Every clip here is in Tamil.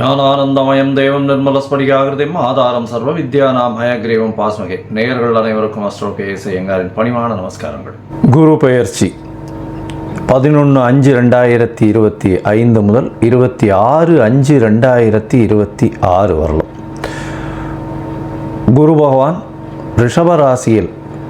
ஞானானந்தமயம் தேவம் நிர்மலஸ்படிகாகிருதிம் ஆதாரம் சர்வ வித்யானாம் ஹயக்ரீவம் பாஸ்மகே. நேயர்கள் அனைவருக்கும் அஸ்ட்ரோ கேஎஸ் எங்காரின் பணிவான நமஸ்காரங்கள். குரு பெயர்ச்சி பதினொன்று அஞ்சு ரெண்டாயிரத்தி இருபத்தி ஐந்து முதல் இருபத்தி ஆறு அஞ்சு ரெண்டாயிரத்தி இருபத்தி ஆறு வரலாம். குரு பகவான் ரிஷபராசியில்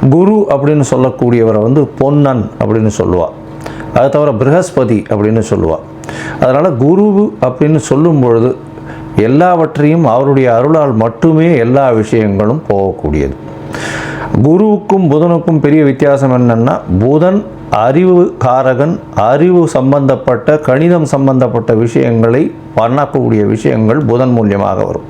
குரு அப்படின்னு சொல்லக்கூடியவரை வந்து பொன்னன் அப்படின்னு சொல்லுவாள் அதை தவிர ப்ரகஸ்பதி அப்படின்னு சொல்லுவாள் அதனால் குரு அப்படின்னு சொல்லும் பொழுது எல்லாவற்றையும் அவருடைய அருளால் மட்டுமே எல்லா விஷயங்களும் போகக்கூடியது. குருவுக்கும் புதனுக்கும் பெரிய வித்தியாசம் என்னென்னா புதன் அறிவு காரகன் அறிவு சம்பந்தப்பட்ட கணிதம் சம்பந்தப்பட்ட விஷயங்களை பண்ணக்கூடிய விஷயங்கள் புதன் மூலியமாக வரும்.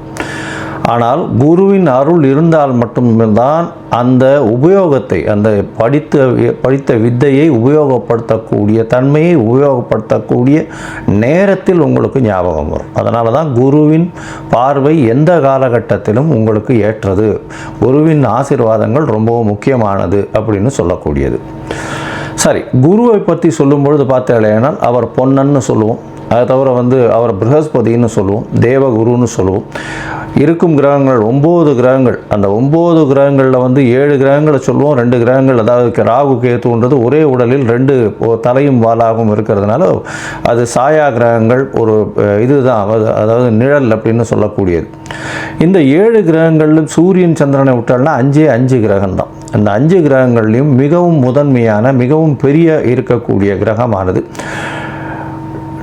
ஆனால் குருவின் அருள் இருந்தால் மட்டும்தான் அந்த உபயோகத்தை அந்த படித்த படித்த வித்தையை உபயோகப்படுத்தக்கூடிய தன்மையை உபயோகப்படுத்தக்கூடிய நேரத்தில் உங்களுக்கு ஞாபகம் வரும். அதனால தான் குருவின் பார்வை எந்த காலகட்டத்திலும் உங்களுக்கு ஏற்றது. குருவின் ஆசீர்வாதங்கள் ரொம்பவும் முக்கியமானது அப்படின்னு சொல்லக்கூடியது. சரி குருவை பற்றி சொல்லும் பொழுது பார்த்தேனால் அவர் பொன்னன்னு சொல்லுவோம். அதை தவிர வந்து அவர் ப்ரஹஸ்பதின்னு சொல்லுவோம் தேவகுருன்னு சொல்லுவோம். இருக்கும் கிரகங்கள் ஒம்பது கிரகங்கள். அந்த ஒம்பது கிரகங்களில் வந்து ஏழு கிரகங்களை சொல்லுவோம் ரெண்டு கிரகங்கள் அதாவது ராகு கேத்துன்றது ஒரே உடலில் ரெண்டு தலையும் வாலாகவும் இருக்கிறதுனால அது சாயா கிரகங்கள் ஒரு இதுதான் அதாவது- அதாவது நிழல் அப்படின்னு சொல்லக்கூடியது. இந்த ஏழு கிரகங்களிலும் சூரியன் சந்திரனை விட்டால்னா அஞ்சே அஞ்சு கிரகம் தான் அந்த அஞ்சு கிரகங்கள்லையும் மிகவும் முதன்மையான மிகவும் பெரிய இருக்கக்கூடிய கிரகமானது.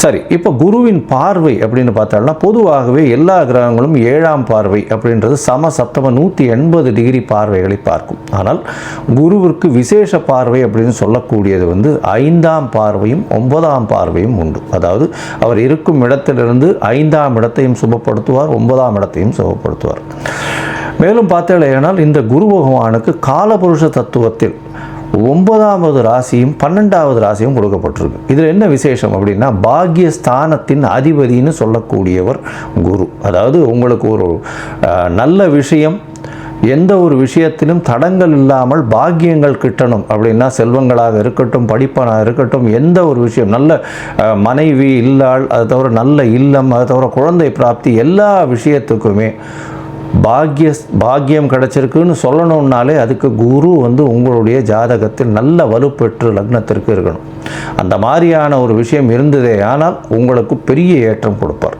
சரி இப்போ குருவின் பார்வை அப்படின்னு பார்த்தோம்னா பொதுவாகவே எல்லா கிரகங்களும் ஏழாம் பார்வை அப்படின்றது சம சப்தம நூற்றி எண்பது டிகிரி பார்வைகளை பார்க்கும். ஆனால் குருவிற்கு விசேஷ பார்வை அப்படின்னு சொல்லக்கூடியது வந்து ஐந்தாம் பார்வையும் ஒன்பதாம் பார்வையும் உண்டு. அதாவது அவர் இருக்கும் இடத்திலிருந்து ஐந்தாம் இடத்தையும் சுபப்படுத்துவார் ஒன்பதாம் இடத்தையும் சுபப்படுத்துவார். மேலும் பார்த்தீங்களேனால் இந்த குரு பகவானுக்கு காலபுருஷ தத்துவத்தில் ஒன்பதாவது ராசியும் பன்னெண்டாவது ராசியும் கொடுக்கப்பட்டிருக்கு. இதில் என்ன விசேஷம் அப்படின்னா பாக்யஸ்தானத்தின் அதிபதின்னு சொல்லக்கூடியவர் குரு. அதாவது உங்களுக்கு ஒரு நல்ல விஷயம் எந்த ஒரு விஷயத்திலும் தடங்கள் இல்லாமல் பாக்கியங்கள் கிட்டணும் அப்படின்னா செல்வங்களாக இருக்கட்டும் படிப்பனாக இருக்கட்டும் எந்த ஒரு விஷயம் நல்ல மனைவி இல்லாள் அது தவிர நல்ல இல்லம் அது தவிர குழந்தை பிராப்தி எல்லா விஷயத்துக்குமே பாக்ய பாக்கியம் கிடைச்சிருக்குன்னு சொல்லணுன்னாலே அதுக்கு குரு வந்து உங்களுடைய ஜாதகத்தில் நல்ல வலுப்பெற்று லக்னத்திற்கு இருக்கணும். அந்த மாதிரியான ஒரு விஷயம் இருந்ததே ஆனால் உங்களுக்கு பெரிய ஏற்றம் கொடுப்பார்.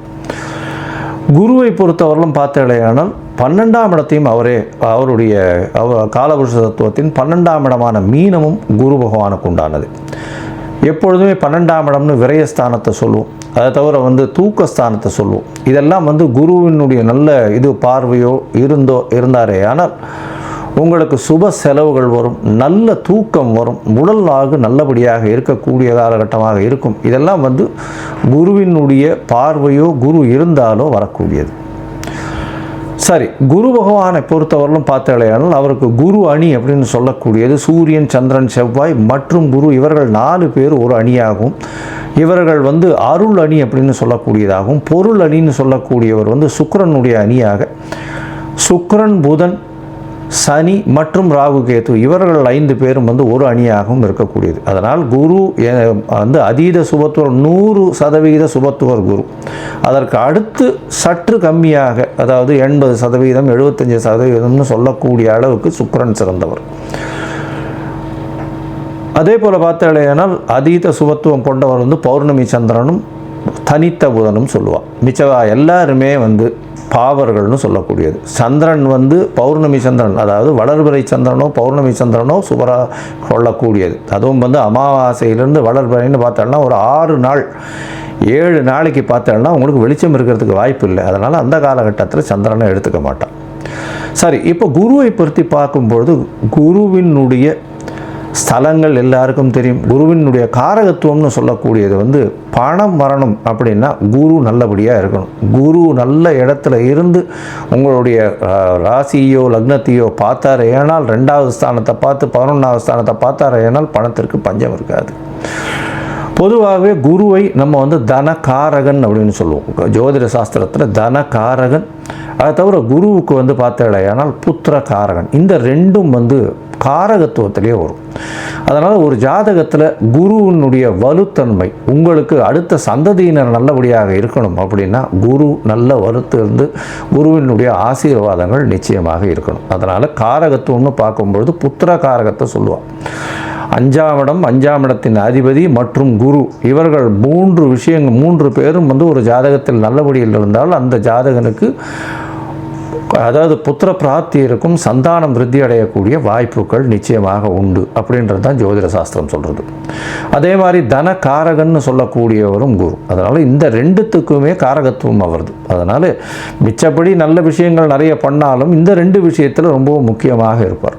குருவை பொறுத்தவரையிலும் பார்த்தடையானால் பன்னெண்டாம் இடத்தையும் அவரே அவருடைய அவ காலபுருஷ தத்துவத்தின் பன்னெண்டாம் இடமான மீனமும் குரு பகவானுக்கு உண்டானது. எப்பொழுதுமே பன்னெண்டாம் இடம்னு விரயஸ்தானத்தை சொல்லுவோம். அதை தவிர வந்து தூக்கஸ்தானத்தை சொல்லுவோம். இதெல்லாம் வந்து குருவினுடைய நல்ல இது பார்வையோ இருந்தோ இருந்தாரே. ஆனால் உங்களுக்கு சுப செலவுகள் வரும் நல்ல தூக்கம் வரும் உடல் ஆகு நல்லபடியாக இருக்கக்கூடிய காலகட்டமாக இருக்கும். இதெல்லாம் வந்து குருவினுடைய பார்வையோ குரு இருந்தாலோ வரக்கூடியது. சரி குரு பகவானை பொறுத்தவரையிலும் பார்த்தாலேயானால் அவருக்கு குரு அணி அப்படின்னு சொல்லக்கூடியது சூரியன் சந்திரன் செவ்வாய் மற்றும் குரு இவர்கள் நாலு பேர் ஒரு அணியாகும். இவர்கள் வந்து அருள் அணி அப்படின்னு சொல்லக்கூடியதாகவும் பொருள் அணின்னு சொல்லக்கூடியவர் வந்து சுக்கரனுடைய அணியாக. சுக்கரன் புதன் சனி மற்றும் ராகு கேது இவர்கள் ஐந்து பேரும் வந்து ஒரு அணியாகவும் இருக்கக்கூடியது. அதனால் குரு எ- வந்து அதீத சுபத்துவர் நூறு சதவிகித சுபத்துவர் குரு. அதற்கு அடுத்து சற்று கம்மியாக அதாவது எண்பது சதவீதம் எழுபத்தஞ்சு சதவீதம்னு சொல்லக்கூடிய அளவுக்கு சுக்கரன் சிறந்தவர். அதே போல் பார்த்தாலேனால் அதீத சுபத்துவம் கொண்டவர் வந்து பௌர்ணமி சந்திரனும் தனித்த புதனும் சொல்லுவாள் மிச்சவா எல்லாருமே வந்து பாவர்கள்னு சொல்லக்கூடியது. சந்திரன் வந்து பௌர்ணமி சந்திரன் அதாவது வளர்பிறை சந்திரனோ பௌர்ணமி சந்திரனோ சுபரா கொள்ளக்கூடியது. அதுவும் வந்து அமாவாசையிலேருந்து வளர்பிறைன்னு பார்த்தோம்னா ஒரு ஆறு நாள் ஏழு நாளைக்கு பார்த்தோம்னா உங்களுக்கு வெளிச்சம் இருக்கிறதுக்கு வாய்ப்பு இல்லை. அதனால் அந்த காலகட்டத்தில் சந்திரனை எடுத்துக்க மாட்டான். சரி இப்போ குருவை பற்றி பார்க்கும்பொழுது குருவினுடைய ஸ்தலங்கள் எல்லாருக்கும் தெரியும். குருவினுடைய காரகத்துவம்னு சொல்லக்கூடியது வந்து பணம் வரணும் அப்படின்னா குரு நல்லபடியாக இருக்கணும். குரு நல்ல இடத்துல இருந்து உங்களுடைய ராசியோ லக்னத்தையோ பார்த்தாரு ஏனால் ரெண்டாவது ஸ்தானத்தை பார்த்து பதினொன்றாவது ஸ்தானத்தை பார்த்தாரு ஏனால் பணத்திற்கு பஞ்சம் இருக்காது. பொதுவாகவே குருவை நம்ம வந்து தனகாரகன் அப்படின்னு சொல்லுவோம். ஜோதிட சாஸ்திரத்தில் தனகாரகன். அதை தவிர குருவுக்கு வந்து பார்த்தேடையானால் புத்திர காரகன் இந்த ரெண்டும் வந்து காரகத்துவத்திலே வரும். அதனால் ஒரு ஜாதகத்தில் குருவினுடைய வலுத்தன்மை உங்களுக்கு அடுத்த சந்ததியினர் நல்லபடியாக இருக்கணும் அப்படின்னா குரு நல்ல வலுத்து இருந்து குருவினுடைய ஆசீர்வாதங்கள் நிச்சயமாக இருக்கணும். அதனால் காரகத்துவம்னு பார்க்கும்பொழுது புத்திர காரகத்தை சொல்லுவாள் அஞ்சாம் இடம் அஞ்சாம் இடத்தின் அதிபதி மற்றும் குரு. இவர்கள் மூன்று விஷயங்கள் மூன்று பேரும் வந்து ஒரு ஜாதகத்தில் நல்லபடியில் இருந்தால் அந்த ஜாதகனுக்கு அதாவது புத்திர பிராப்தி இருக்கும் சந்தானம் விருத்தி அடையக்கூடிய வாய்ப்புகள் நிச்சயமாக உண்டு அப்படின்றது தான் ஜோதிட சாஸ்திரம் சொல்கிறது அதே மாதிரி தன காரகன்னு சொல்லக்கூடியவரும் குரு. அதனால் இந்த ரெண்டுத்துக்குமே காரகத்துவம் வருது அதனால் மிச்சப்படி நல்ல விஷயங்கள் நிறைய பண்ணாலும் இந்த ரெண்டு விஷயத்தில் ரொம்பவும் முக்கியமாக இருப்பார்.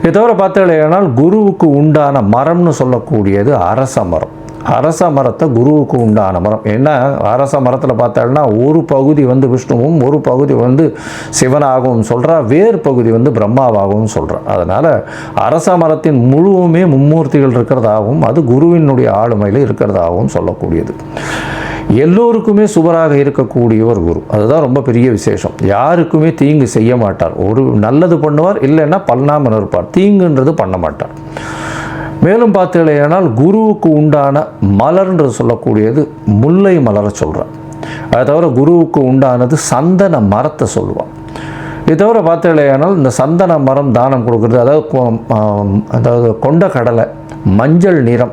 இதை தவிர பார்த்தீங்கன்னா குருவுக்கு உண்டான மரம்னு சொல்லக்கூடியது அரச மரம். அரச மரத்தை குருவுக்கு உண்டான மரம். ஏன்னா அரச மரத்தில் பார்த்தோம்னா ஒரு பகுதி வந்து விஷ்ணுவும் ஒரு பகுதி வந்து சிவனாகவும் சொல்கிறா வேறு பகுதி வந்து பிரம்மாவாகவும் சொல்கிறா அதனால் அரச மரத்தின் முழுவுமே மும்மூர்த்திகள் இருக்கிறதாகவும் அது குருவினுடைய ஆளுமையில் இருக்கிறதாகவும் சொல்லக்கூடியது. எல்லோருக்குமே சுவராக இருக்கக்கூடியவர் குரு. அதுதான் ரொம்ப பெரிய விசேஷம். யாருக்குமே தீங்கு செய்ய மாட்டார். ஒரு நல்லது பண்ணுவார் இல்லைன்னா பண்ணாமல் இருப்பார் தீங்குன்றது பண்ண மாட்டார். மேலும் பார்த்தீங்களேனால் குருவுக்கு உண்டான மலர்ன்றது சொல்லக்கூடியது முல்லை மலரை சொல்கிறான் அதை தவிர குருவுக்கு உண்டானது சந்தன மரத்தை சொல்லுவான் இது தவிர பார்த்தீங்களேனால் இந்த சந்தன மரம் தானம் கொடுக்குறது அதாவது கொ- அதாவது கொண்ட கடலை மஞ்சள் நிறம்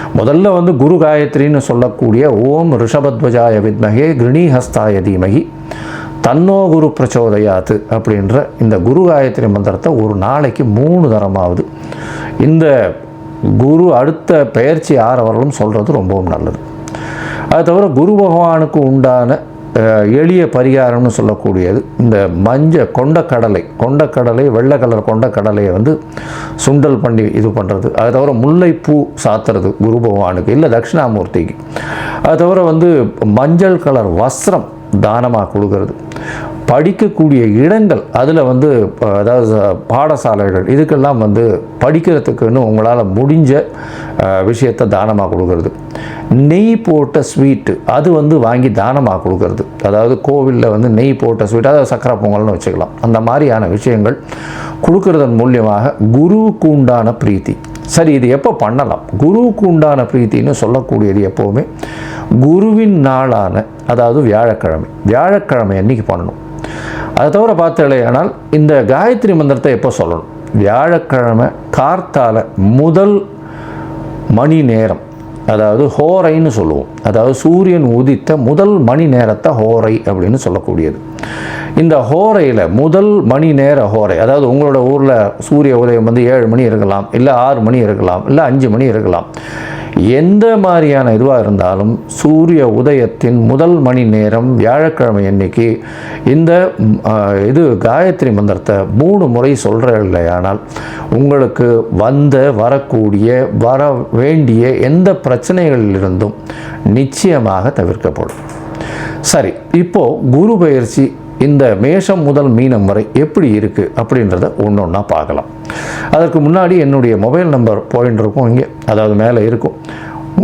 முதல்ல வந்து குரு காயத்ரின்னு சொல்லக்கூடிய ஓம் ரிஷபத்வஜாய வித்மகே கிருணீஹஸ்தாய தீமகி தன்னோ குரு பிரச்சோதயாத்து அப்படின்ற இந்த குரு காயத்ரி மந்திரத்தை ஒரு நாளைக்கு மூணு தரமாவது. இந்த குரு அடுத்த பெயர்ச்சி ஆறவர்களும் சொல்கிறது ரொம்பவும் நல்லது. அது தவிர குரு பகவானுக்கு உண்டான எளிய பரிகாரம்னு சொல்லக்கூடியது. இந்த மஞ்ச கொண்டக்கடலை கொண்டக்கடலை வெள்ளை கலர் கொண்டக்கடலையை வந்து சுண்டல் பண்ணி இது பண்ணுறது அது தவிர முல்லைப்பூ சாத்துறது குரு பகவானுக்கு இல்லை தட்சிணாமூர்த்திக்கு. அது தவிர வந்து மஞ்சள் கலர் வஸ்திரம் தானமாக கொடுக்கறது. படிக்கக்கூடிய இடங்கள் அதில் வந்து அதாவது பாடசாலைகள் இதுக்கெல்லாம் வந்து படிக்கிறதுக்குன்னு உங்களால் முடிஞ்ச விஷயத்தை தானமாக கொடுக்கறது. நெய் போட்ட ஸ்வீட்டு அது வந்து வாங்கி தானமாக கொடுக்கறது. அதாவது கோவிலில் வந்து நெய் போட்ட ஸ்வீட் அதாவது சக்கரை பொங்கல்னு வச்சுக்கலாம். அந்த மாதிரியான விஷயங்கள் கொடுக்கறதன் மூலியமாக குருவுக்கு உண்டான பிரீத்தி. சரி இது எப்போ பண்ணலாம்? குருவுக்கு உண்டான பிரீத்தின்னு சொல்லக்கூடியது எப்போவுமே குருவின் நாளான அதாவது வியாழக்கிழமை. வியாழக்கிழமை அன்னைக்கு பண்ணணும். அதை தவிர பார்த்தலையானால் இந்த காயத்ரி மந்திரத்தை எப்போ சொல்லணும்? வியாழக்கிழமை கார்த்தால முதல் மணி நேரம். அதாவது ஹோரைன்னு சொல்லுவோம். அதாவது சூரியன் உதித்த முதல் மணி நேரத்தை ஹோரை அப்படின்னு சொல்லக்கூடியது. இந்த ஹோரையில் முதல் மணி நேர ஹோரை அதாவது உங்களோட ஊரில் சூரிய உதயம் வந்து ஏழு மணி இருக்கலாம் இல்லை ஆறு மணி இருக்கலாம் இல்லை அஞ்சு மணி இருக்கலாம். எந்த மாதிரியான இதுவாக இருந்தாலும் சூரிய உதயத்தின் முதல் மணி நேரம் வியாழக்கிழமை அன்னைக்கு இந்த இது காயத்ரி மந்திரத்தை மூணு முறை சொல்கிற இல்லையானால் உங்களுக்கு வந்த வரக்கூடிய வர வேண்டிய எந்த பிரச்சனைகளிலிருந்தும் நிச்சயமாக தவிர்க்கப்படும். சரி இப்போது குரு பயிற்சி இந்த மேஷம் முதல் மீனம் வரை எப்படி இருக்குது அப்படின்றத ஒன்று ஒன்றா பார்க்கலாம். அதற்கு முன்னாடி என்னுடைய மொபைல் நம்பர் பாயிண்ட் இருக்கும் இங்கே அதாவது மேலே இருக்கும்.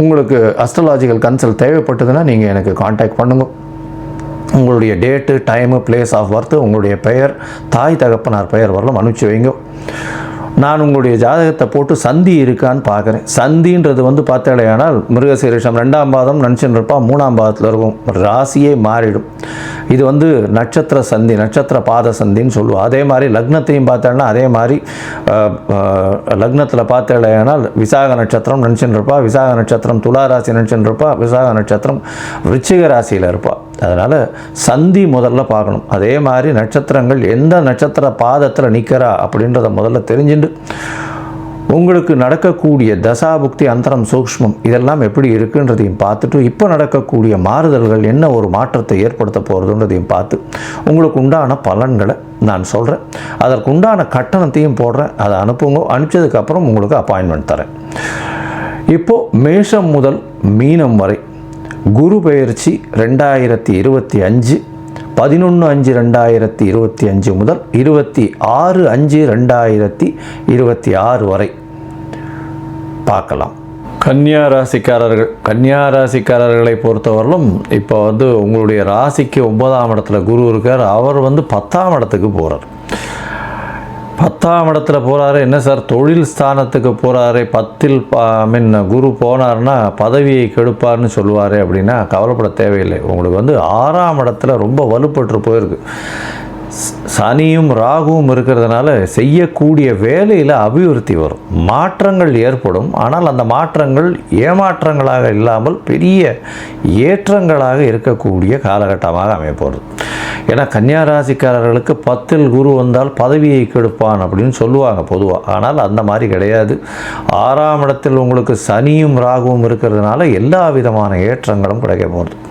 உங்களுக்கு அஸ்ட்ராலாஜிக்கல் கன்சல்ட் தேவைப்பட்டதுன்னா நீங்கள் எனக்கு காண்டாக்ட் பண்ணுங்கள் உங்களுடைய date time place of birth உங்களுடைய பெயர் தாய் தகப்பனார் பெயர் வரலாம் அனுப்பிச்சி வைங்க. நான் உங்களுடைய ஜாதகத்தை போட்டு சந்தி இருக்கான்னு பார்க்குறேன். சந்தின்றது வந்து பார்த்தாலேயானால் மிருகசீரிஷம் ரெண்டாம் பாதம் நினச்சின்னு இருப்பா மூணாம் பாதத்தில் இருக்கும். ராசியே மாறிடும். இது வந்து நட்சத்திர சந்தி நட்சத்திர பாத சந்தின்னு சொல்லுவோம். அதே மாதிரி லக்னத்தையும் பார்த்தேன்னா அதே மாதிரி லக்னத்தில் பார்த்தாலேயானால் விசாக நட்சத்திரம் நினச்சின்னு இருப்பா விசாக நட்சத்திரம் துலா ராசி நினச்சின்னு இருப்பா விசாக நட்சத்திரம் விருச்சிக ராசியில் இருப்பாள் அதனால் சந்தி முதல்ல பார்க்கணும். அதே மாதிரி நட்சத்திரங்கள் எந்த நட்சத்திர பாதத்தில் நிற்கிறா அப்படின்றத முதல்ல தெரிஞ்சுட்டு உங்களுக்கு நடக்கக்கூடிய தசாபுக்தி அந்தரம் சூக்ஷ்மம் இதெல்லாம் எப்படி இருக்குன்றதையும் பார்த்துட்டு இப்போ நடக்கக்கூடிய மாறுதல்கள் என்ன ஒரு மாற்றத்தை ஏற்படுத்த போகிறதுன்றதையும் பார்த்து உங்களுக்கு உண்டான பலன்களை நான் சொல்கிறேன் அதற்கு உண்டான கட்டணத்தையும் போடுறேன். அதை அனுப்புங்க. அனுப்பிச்சதுக்கப்புறம் உங்களுக்கு அப்பாயின்மெண்ட் தரேன். இப்போது மேஷம் முதல் மீனம் வரை குரு பயிற்சி ரெண்டாயிரத்தி இருபத்தி அஞ்சு பதினொன்று அஞ்சு ரெண்டாயிரத்தி இருபத்தி அஞ்சு முதல் இருபத்தி ஆறு அஞ்சு ரெண்டாயிரத்தி இருபத்தி ஆறு வரை பார்க்கலாம். கன்னியா ராசிக்காரர்கள் கன்னியா ராசிக்காரர்களை பொறுத்தவரையிலும் இப்போ வந்து உங்களுடைய ராசிக்கு ஒன்பதாம் இடத்துல குரு இருக்கார். அவர் வந்து பத்தாம் இடத்துக்கு போகிறார் பத்தாம் இடத்துல போகிறாரு என்ன சார்? தொழில் ஸ்தானத்துக்கு போகிறாரு பத்தில் ஐ மீன் குரு போனார்னா பதவியை கெடுப்பார்னு சொல்லுவார் அப்படின்னா கவலைப்பட தேவையில்லை. உங்களுக்கு வந்து ஆறாம் இடத்துல ரொம்ப வலுப்பட்டு போயிருக்கு. சனியும் ராகுவும் இருக்கிறதுனால செய்யக்கூடிய வேலையில் அபிவிருத்தி வரும். மாற்றங்கள் ஏற்படும். ஆனால் அந்த மாற்றங்கள் ஏமாற்றங்களாக இல்லாமல் பெரிய ஏற்றங்களாக இருக்கக்கூடிய காலகட்டமாக அமையப்போகிறது ஏன்னா கன்னியா ராசிக்காரர்களுக்கு பத்தில் குரு வந்தால் பதவியை கெடுப்பான் அப்படின்னு சொல்லுவாங்க பொதுவாக ஆனால் அந்த மாதிரி கிடையாது. ஆறாம் இடத்தில் உங்களுக்கு சனியும் ராகுவும் இருக்கிறதுனால எல்லா விதமான ஏற்றங்களும் கிடைக்க போகிறது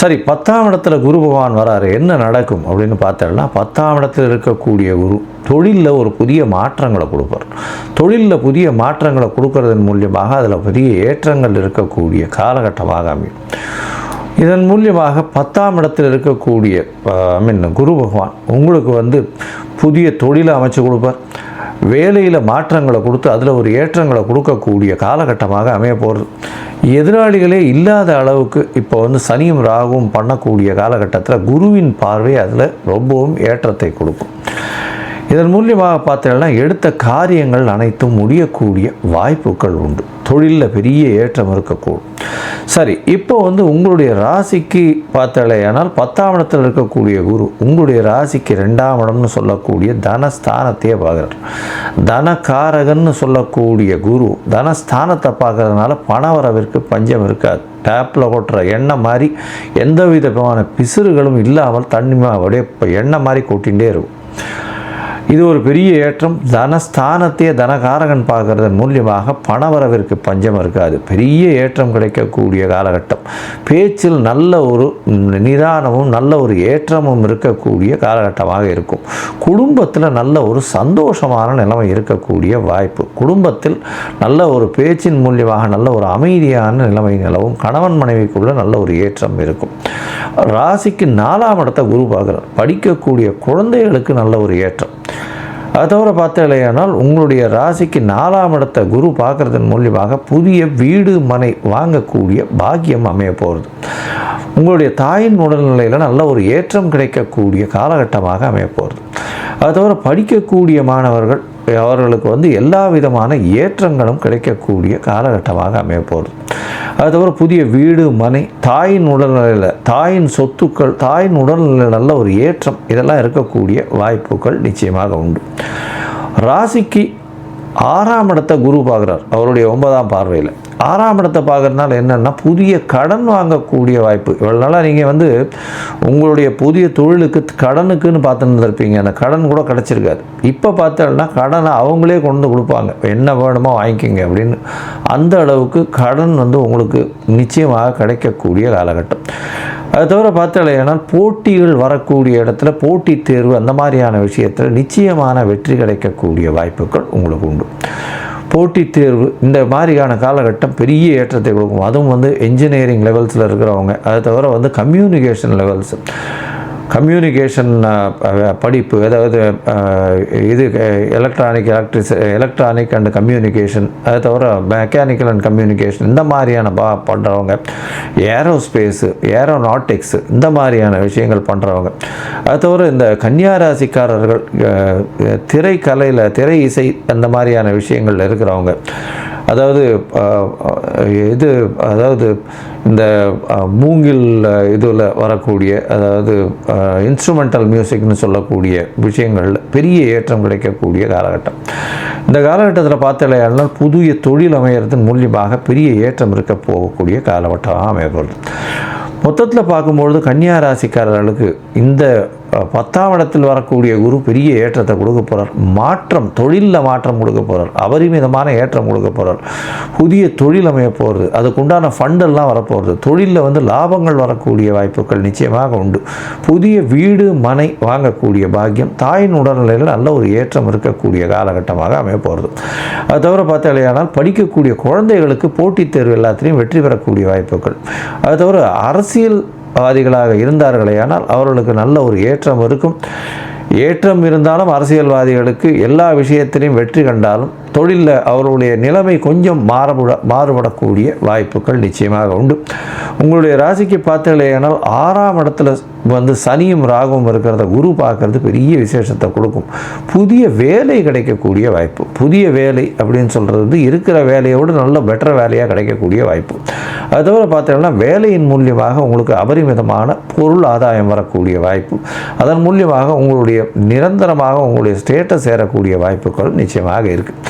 சரி பத்தாம் இடத்துல குரு பகவான் வராரு என்ன நடக்கும் அப்படின்னு பார்த்தோம்னா பத்தாம் இடத்துல இருக்கக்கூடிய குரு தொழிலில் ஒரு புதிய மாற்றங்களை கொடுப்பார். தொழிலில் புதிய மாற்றங்களை கொடுக்கறதன் மூலியமாக அதில் பெரிய ஏற்றங்கள் இருக்கக்கூடிய காலகட்டமாக அமையும் இதன் மூலியமாக பத்தாம் இடத்தில் இருக்கக்கூடிய ஐ மீன் குரு பகவான் உங்களுக்கு வந்து புதிய தொழிலை அமைச்சு கொடுப்பார். வேலையில் மாற்றங்களை கொடுத்து அதில் ஒரு ஏற்றங்களை கொடுக்கக்கூடிய காலகட்டமாக அமைய போகிறது எதிராளிகளே இல்லாத அளவுக்கு இப்போ வந்து சனியும் ராகுவும் பண்ணக்கூடிய காலகட்டத்தில் குருவின் பார்வை அதில் ரொம்பவும் ஏற்றத்தை கொடுக்கும். இதன் மூலியமாக பார்த்தீங்கன்னா எடுத்த காரியங்கள் அனைத்தும் முடியக்கூடிய வாய்ப்புகள் உண்டு. தொழிலில் பெரிய ஏற்றம் இருக்கக்கூடும். சரி இப்போ வந்து உங்களுடைய ராசிக்கு பார்த்தாலேயானால் பத்தாம் இடத்தில் இருக்கக்கூடிய குரு உங்களுடைய ராசிக்கு ரெண்டாம் இடம்னு சொல்லக்கூடிய தனஸ்தானத்தையே பார்க்குறார். தனகாரகன்னு சொல்லக்கூடிய குரு தனஸ்தானத்தை பார்க்கறதுனால பணவரவிற்கு பஞ்சம் இருக்காது. டேப்பில் கொட்டுற எண்ணெய் மாதிரி எந்த விதமான பிசுறுகளும் இல்லாமல் தண்ணி அப்படியே எண்ணெய் மாதிரி கொட்டிகிட்டே இருக்கும். இது ஒரு பெரிய ஏற்றம். தனஸ்தானத்தையே தனகாரகன் பார்க்கறதன் மூலியமாக பணவரவிற்கு பஞ்சம் இருக்காது. பெரிய ஏற்றம் கிடைக்கக்கூடிய காலகட்டம். பேச்சில் நல்ல ஒரு நிதானமும் நல்ல ஒரு ஏற்றமும் இருக்கக்கூடிய காலகட்டமாக இருக்கும். குடும்பத்தில் நல்ல ஒரு சந்தோஷமான நிலைமை இருக்கக்கூடிய வாய்ப்பு. குடும்பத்தில் நல்ல ஒரு பேச்சின் மூலியமாக நல்ல ஒரு அமைதியான நிலைமை நிலவும். கணவன் மனைவிக்குள்ள நல்ல ஒரு ஏற்றம் இருக்கும். ராசிக்கு நாலாம் இடத்தை குரு பார்க்குறார். படிக்கக்கூடிய குழந்தைகளுக்கு நல்ல ஒரு ஏற்றம். அது தவிர பார்த்தாலேயானால் உங்களுடைய ராசிக்கு நாலாம் இடத்த குரு பார்க்குறதன் மூலியமாக புதிய வீடு மனை வாங்கக்கூடிய பாக்கியம் அமைய போகிறது உங்களுடைய தாயின் உடல்நிலையில் நல்ல ஒரு ஏற்றம் கிடைக்கக்கூடிய காலகட்டமாக அமைய போகிறது அது தவிர படிக்கக்கூடிய மாணவர்கள் அவர்களுக்கு வந்து எல்லா விதமான ஏற்றங்களும் கிடைக்கக்கூடிய காலகட்டமாக அமைய அது தவிர புதிய வீடு மனை தாயின் உடல்நிலையில் தாயின் சொத்துக்கள் தாயின் உடல்நிலையில் நல்ல ஒரு ஏற்றம் இதெல்லாம் இருக்கக்கூடிய வாய்ப்புகள் நிச்சயமாக உண்டு. ராசிக்கு ஆறாம் இடத்தை குரு பார்க்குறார் அவருடைய ஒன்பதாம் பார்வையில். ஆறாம் இடத்தை பார்க்குறதுனால என்னென்னா புதிய கடன் வாங்கக்கூடிய வாய்ப்பு. இவ்வளோ நாளாக நீங்கள் வந்து உங்களுடைய புதிய தொழிலுக்கு கடனுக்குன்னு பார்த்துன்னு இருப்பீங்க அந்த கடன் கூட கிடச்சிருக்காது. இப்போ பார்த்தோம்னா கடனை அவங்களே கொண்டு வந்து கொடுப்பாங்க. என்ன வேணுமோ வாங்கிக்கோங்க அப்படின்னு. அந்த அளவுக்கு கடன் வந்து உங்களுக்கு நிச்சயமாக கிடைக்கக்கூடிய காலகட்டம். அதை தவிர பார்த்தாலேனால் போட்டிகள் வரக்கூடிய இடத்துல போட்டித் தேர்வு அந்த மாதிரியான விஷயத்தில் நிச்சயமான வெற்றி கிடைக்கக்கூடிய வாய்ப்புகள் உங்களுக்கு உண்டு. போட்டித் தேர்வு இந்த மாதிரியான காலகட்டம் பெரிய ஏற்றத்தை கொடுக்கும். அதுவும் வந்து என்ஜினியரிங் லெவல்ஸில் இருக்கிறவங்க. அதை தவிர வந்து கம்யூனிகேஷன் லெவல்ஸ் கம்யூனிகேஷன் படிப்பு அதாவது இது electronic electric electronic and communication அதை தவிர மெக்கானிக்கல் அண்ட் கம்யூனிகேஷன் இந்த மாதிரியான பா பண்ணுறவங்க ஏரோஸ்பேஸு ஏரோநாட்டிக்ஸ் இந்த மாதிரியான விஷயங்கள் பண்ணுறவங்க அது தவிர இந்த கன்னியாராசிக்காரர்கள் திரைக்கலையில் திரை இசை அந்த மாதிரியான விஷயங்கள் இருக்கிறவங்க அதாவது இது அதாவது இந்த மூங்கில் இதில் வரக்கூடிய அதாவது இன்ஸ்ட்ருமெண்டல் மியூசிக்னு சொல்லக்கூடிய விஷயங்களில் பெரிய ஏற்றம் கிடைக்கக்கூடிய காலகட்டம். இந்த காலகட்டத்தில் பார்த்தலையானால் புதிய தொழில் அமையறதன் மூலியமாக பெரிய ஏற்றம் இருக்க போகக்கூடிய காலகட்டமாக அமையப்படுது மொத்தத்தில் பார்க்கும்பொழுது கன்னியா ராசிக்காரர்களுக்கு இந்த பத்தாம் இடத்தில் வரக்கூடிய குரு பெரிய ஏற்றத்தை கொடுக்க போகிறார் மாற்றம் தொழிலில் மாற்றம் கொடுக்க போகிறார் அபரிமிதமான ஏற்றம் கொடுக்க போகிறார் புதிய தொழில் அமைய போகிறது அதுக்குண்டான ஃபண்டெல்லாம் வரப்போகிறது தொழிலில் வந்து லாபங்கள் வரக்கூடிய வாய்ப்புகள் நிச்சயமாக உண்டு. புதிய வீடு மனை வாங்கக்கூடிய பாக்கியம் தாயின் உடல்நிலையில் நல்ல ஒரு ஏற்றம் இருக்கக்கூடிய காலகட்டமாக அமைய போகிறது அது தவிர பார்த்தாலேயானால் படிக்கக்கூடிய குழந்தைகளுக்கு போட்டித் தேர்வு எல்லாத்திலையும் வெற்றி பெறக்கூடிய வாய்ப்புகள். அது தவிர அரசியல் வாதிகளாக இருந்தார்களே ஆனால் அவர்களுக்கு நல்ல ஒரு ஏற்றம் இருக்கும். ஏற்றம் இருந்தாலும் அரசியல்வாதிகளுக்கு எல்லா விஷயத்திலையும் வெற்றி கண்டாலும் தொழிலில் அவர்களுடைய நிலைமை கொஞ்சம் மாறுபட மாறுபடக்கூடிய வாய்ப்புகள் நிச்சயமாக உண்டு. உங்களுடைய ராசிக்கு பார்த்தீங்களேனால் ஆறாம் இடத்துல வந்து சனியும் ராகுவும் இருக்கிறத குரு பார்க்கறது பெரிய விசேஷத்தை கொடுக்கும். புதிய வேலை கிடைக்கக்கூடிய வாய்ப்பு. புதிய வேலை அப்படின்னு சொல்கிறது வந்து இருக்கிற வேலையோடு நல்ல பெட்டர் வேலையாக கிடைக்கக்கூடிய வாய்ப்பு. அது தவிர பார்த்தீங்கன்னா வேலையின் மூலியமாக உங்களுக்கு அபரிமிதமான பொருள் ஆதாயம் வரக்கூடிய வாய்ப்பு. அதன் மூலியமாக உங்களுடைய நிரந்தரமாக உங்களுடைய ஸ்டேட்டஸ் ஏறக்கூடிய வாய்ப்புகள் நிச்சயமாக இருக்குது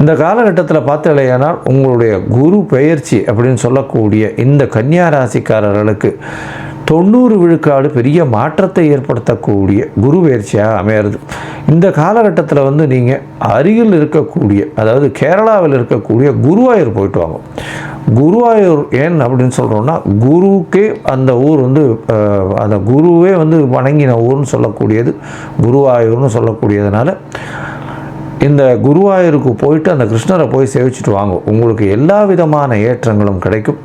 இந்த காலகட்டத்தில் பார்த்தீங்களேனால் உங்களுடைய குரு பெயர்ச்சி அப்படின்னு சொல்லக்கூடிய இந்த கன்னியா ராசிக்காரர்களுக்கு தொண்ணூறு விழுக்காடு பெரிய மாற்றத்தை ஏற்படுத்தக்கூடிய குரு பயிற்சியாக அமையிறது. இந்த காலகட்டத்தில் வந்து நீங்கள் அருகில் இருக்கக்கூடிய அதாவது கேரளாவில் இருக்கக்கூடிய குருவாயூர் போயிட்டு வாங்க. குருவாயூர் ஏன் அப்படின்னு சொல்கிறோன்னா குருவுக்கே அந்த ஊர் வந்து அந்த குருவே வந்து வணங்கின ஊர்னு சொல்லக்கூடியது குருவாயூர்னு சொல்லக்கூடியதுனால இந்த குருவாயூருக்கு போயிட்டு அந்த கிருஷ்ணரை போய் சேவிச்சுட்டு வாங்க. உங்களுக்கு எல்லா விதமான ஏற்றங்களும் கிடைக்கும்.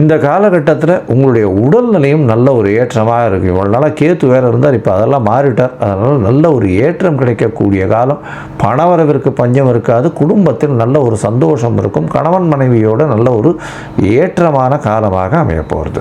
இந்த காலகட்டத்தில் உங்களுடைய உடல்நிலையும் நல்ல ஒரு ஏற்றமாக இருக்குது இவ்வளோ நாளாக கேத்து வேறு இருந்தார் இப்போ அதெல்லாம் மாறிட்டார். அதனால் நல்ல ஒரு ஏற்றம் கிடைக்கக்கூடிய காலம். பணவரவிற்கு பஞ்சம் இருக்காது. குடும்பத்தில் நல்ல ஒரு சந்தோஷம் இருக்கும். கணவன் மனைவியோட நல்ல ஒரு ஏற்றமான காலமாக அமையப்போகிறது